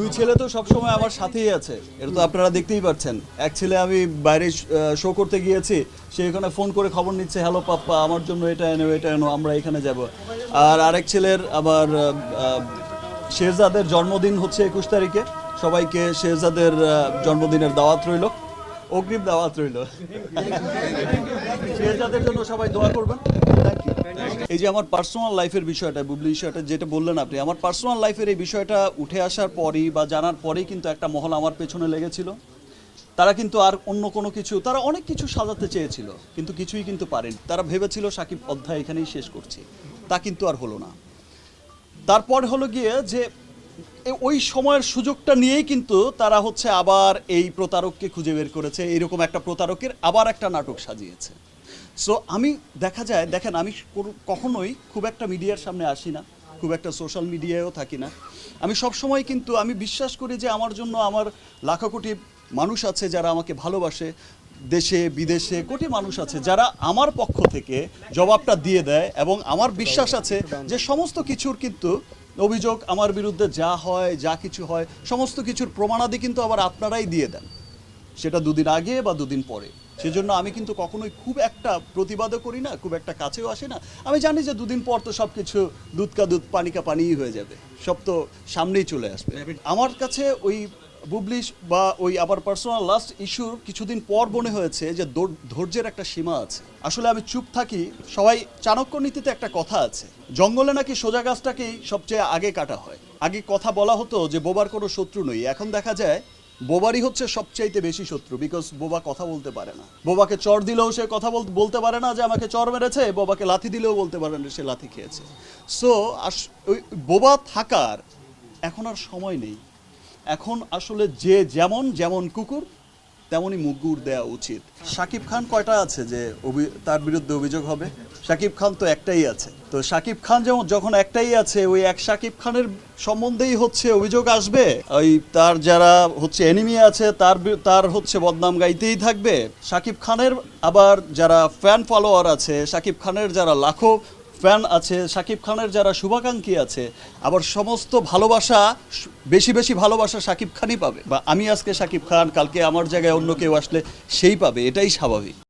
দুই ছেলে তো সবসময় আমার সাথেই আছে। এটা তো আপনারা দেখতেই পাচ্ছেন এক ছেলে আমি বাইরে শো করতে গিয়েছি সে এখানে ফোন করে খবর নিচ্ছে হ্যালো পাপ্পা আমার জন্য এটা এনো এটা এনো আমরা এখানে যাব। আর আরেক ছেলের আবার আহ, জন্মদিন হচ্ছে একুশ তারিখে। সবাইকে শেহজাদের আহ, জন্মদিনের দাওয়াত রইল। অগ্রিম দাওয়াত রইল। শেহজাদের জন্য সবাই দোয়া করবেন। Thank you. এই যে আমার পার্সোনাল লাইফের বিষয়টা, বুবলি বিষয়টা, যেটা বললেন আপনি, আমার পার্সোনাল লাইফের এই বিষয়টা উঠে আসার পরই বা জানার পরেই কিন্তু একটা মহল আমার পেছনে লেগেছিল। তারা কিন্তু আর অন্য কোনো কিছু, তারা অনেক কিছু সাজাতে চেয়েছিল, কিন্তু কিছুই কিন্তু পারেন। তারা ভেবেছিল, সাকিব, অধ্যায় এখানেই শেষ করছি। তা কিন্তু আর হলো না। তারপর হলো গিয়ে যে ওই সময়ের সুযোগটা নিয়েই কিন্তু তারা হচ্ছে আবার এই প্রতারককে খুঁজে বের করেছে এইরকম একটা প্রতারকের আবার একটা নাটক সাজিয়েছে। সো আমি দেখা যায়, দেখেন, আমি কখনোই খুব একটা মিডিয়ার সামনে আসি না, খুব একটা সোশ্যাল মিডিয়ায়ও থাকি না। আমি সব সময় কিন্তু, আমি বিশ্বাস করি যে আমার জন্য আমার লাখো কোটি মানুষ আছে যারা আমাকে ভালোবাসে, দেশে, বিদেশে কোটি মানুষ আছে যারা আমার পক্ষ থেকে জবাবটা দিয়ে দেয় এবং আমার বিশ্বাস আছে যে সমস্ত কিছুর কিন্তু অভিযোগ আমার বিরুদ্ধে যা হয়, যা কিছু হয়, সমস্ত কিছুর প্রমাণাদি কিন্তু আবার আপনারাই দিয়ে দেন। সেটা দুদিন আগে বা দুদিন পরে। সেজন্য আমি কিন্তু কখনোই খুব একটা প্রতিবাদও করি না, খুব একটা কাছেও আসি না। আমি জানি যে দুদিন পর তো সব কিছু দুধ কা দুধ পানিকা পানিই হয়ে যাবে। সব তো সামনেই চলে আসবে। আমার কাছে ওই বুবলিশ বা ওই আবার পার্সোনাল লাস্ট ইস্যুর কিছুদিন পর মনে হয়েছে যে ধৈর্যের একটা সীমা আছে। আসলে আমি চুপ থাকি, সবাই চাণক্য নীতিতে একটা কথা আছে। জঙ্গলে নাকি সোজা গাছটাকেই সবচেয়ে আগে কাটা হয়। আগে কথা বলা হতো যে বোবার কোনো শত্রু নই। এখন দেখা যায়, বোবারই হচ্ছে সবচাইতে বেশি শত্রু বিকজ বোবা কথা বলতে পারে না। বোবাকে চর দিলেও সে কথা বল- বলতে পারে না যে আমাকে চর মেরেছে, বোবাকে লাথি দিলেও বলতে পারে না সে লাথি খেয়েছে। সো ওই বোবা থাকার এখন আর সময় নেই। এখন আসলে যে যেমন যেমন কুকুর, তেমনই মুগুর দেওয়া উচিত। শাকিব খান কয়টা আছে যে তার বিরুদ্ধে অভিযোগ হবে? শাকিব খান তো একটাই আছে। তো শাকিব খান যেমন, যখন একটাই আছে, ওই এক শাকিব খানের সম্বন্ধেই হচ্ছে অভিযোগ আসবে? ওই তার যারা হচ্ছে এনিমি আছে, তার তার হচ্ছে বদনাম গাইতেই থাকবে। শাকিব খানের আবার যারা ফ্যান ফলোয়ার আছে শাকিব খানের যারা লাখো ফ্যান আছে, সাকিব খানের যারা শুভাকাঙ্ক্ষী আছে, আবার সমস্ত ভালোবাসা, বেশি বেশি ভালোবাসা সাকিব খানই পাবে। বা আমি আজকে সাকিব খান, কালকে আমার জায়গায় অন্য কেউ আসলে সেই পাবে, এটাই স্বাভাবিক।